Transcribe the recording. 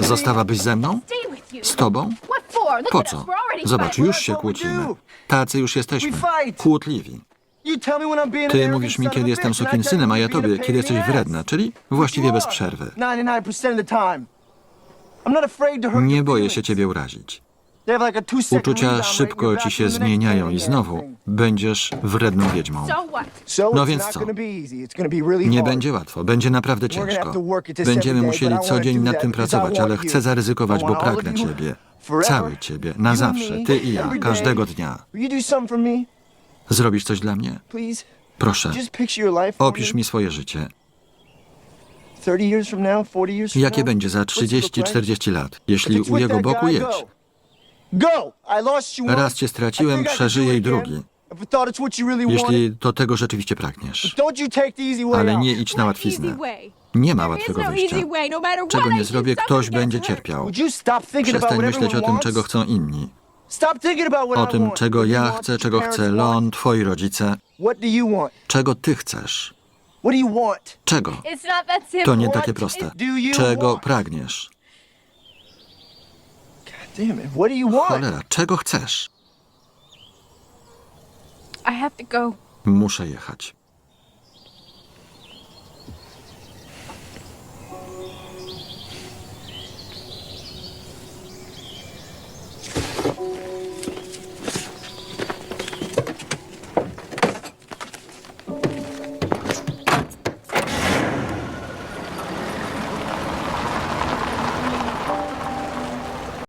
Zostałabyś ze mną? Stay with you. Z tobą? What for? Look Po at us. co? We're already Zobacz, już się kłócimy. do. Tacy już jesteśmy. We fight. Kłótliwi. You tell me when I'm being an Ty mówisz mi, kiedy jestem sukinsynem, a ja tobie, kiedy jesteś wredna, czyli właściwie bez przerwy. 99% of the time. I'm not afraid to hurt Nie boję się ciebie urazić. Uczucia szybko ci się zmieniają i znowu będziesz wredną wiedźmą. No więc co? Nie będzie łatwo, będzie naprawdę ciężko. Będziemy musieli co dzień nad tym pracować, ale chcę zaryzykować, bo pragnę ciebie. Cały ciebie, na zawsze, ty i ja, każdego dnia. Zrobisz coś dla mnie? Proszę, opisz mi swoje życie. 30 years from now, 40 years from Jakie będzie za What's it look like? 30-40 lat, jeśli u jego boku jedź? Raz cię straciłem, przeżyję i drugi. If I thought it's what you really wanted. Jeśli do tego rzeczywiście pragniesz. Don't you take the easy way Ale nie idź na łatwiznę. Nie ma is łatwego no wyjścia. No Czego nie do, zrobię, ktoś będzie cierpiał. Przestań what myśleć o tym, czego chcą inni. O tym, want, czego what you ja want, chcę, what czego chce. Lon, twoi rodzice. What do you want? Czego ty chcesz? What do you want? Czego? To nie What takie proste. do you Czego want? pragniesz? Damn it, what do you want? Cholera, czego chcesz? I have to go. Muszę jechać.